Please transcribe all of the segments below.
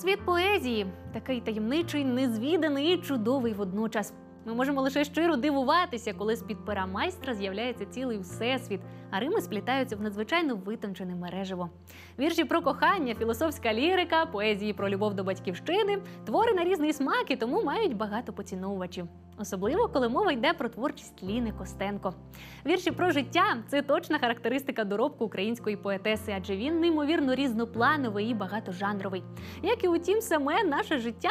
Світ поезії такий таємничий, незвіданий і чудовий водночас. Ми можемо лише щиро дивуватися, коли з-під пера майстра з'являється цілий всесвіт, а рими сплітаються в надзвичайно витончене мереживо. Вірші про кохання, філософська лірика, поезії про любов до батьківщини, твори на різний смак і тому мають багато поціновувачів. Особливо, коли мова йде про творчість Ліни Костенко. Вірші про життя це точна характеристика доробку української поетеси, адже він неймовірно різноплановий і багатожанровий. Як і утім, саме наше життя.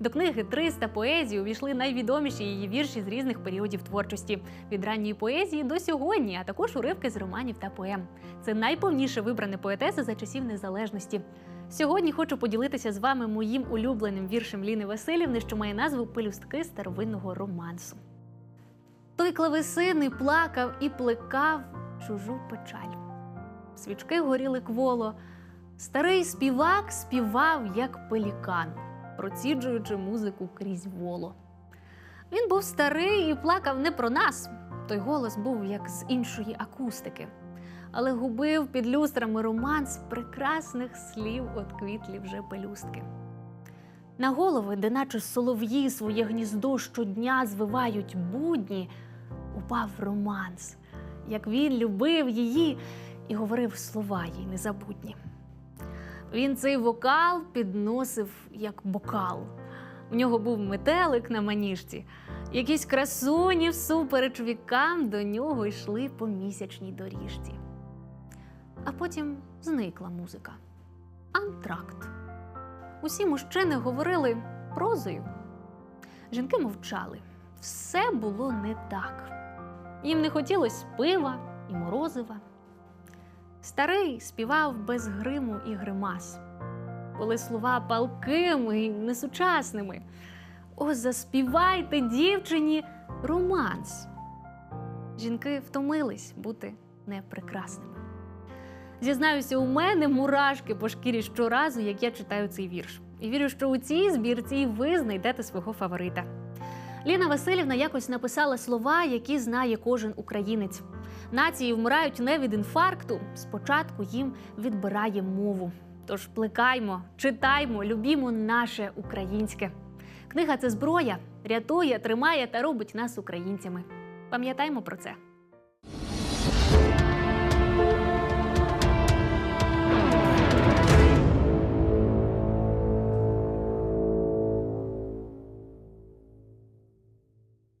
До книги «300 поезії увійшли найвідоміші її вірші з різних періодів творчості від ранньої поезії до сьогодні, а також уривки з романів та поем. Це найповніше вибране поетеса за часів незалежності. Сьогодні хочу поділитися з вами моїм улюбленим віршем Ліни Васильівни, що має назву Пелюстки старовинного романсу. Той клавесини плакав і плекав чужу печаль. Свічки горіли кволо. Старий співак співав, як пелікан, проціджуючи музику крізь воло. Він був старий і плакав не про нас. Той голос був як з іншої акустики, але губив під люстрами романс прекрасних слів от квітлі вже пелюстки. На голови, де наче солов'ї своє гніздо щодня звивають будні, упав романс, як він любив її і говорив слова їй незабутні. Він цей вокал підносив як бокал. У нього був метелик на маніжці. Якісь красуні всупереч вікам до нього йшли по місячній доріжці. А потім зникла музика. Антракт. Усі мужчини говорили прозою. Жінки мовчали. Все було не так. Їм не хотілося пива і морозива. Старий співав без гриму і гримас. Були слова палкими і несучасними. О, заспівайте дівчині романс. Жінки втомились бути непрекрасними. Зізнаюся, у мене мурашки по шкірі щоразу, як я читаю цей вірш. І вірю, що у цій збірці ви знайдете свого фаворита. Ліна Васильівна якось написала слова, які знає кожен українець. Нації вмирають не від інфаркту, спочатку їм відбирає мову. Тож плекаймо, читаймо, любімо наше українське. Книга це зброя, рятує, тримає та робить нас українцями. Пам'ятаймо про це.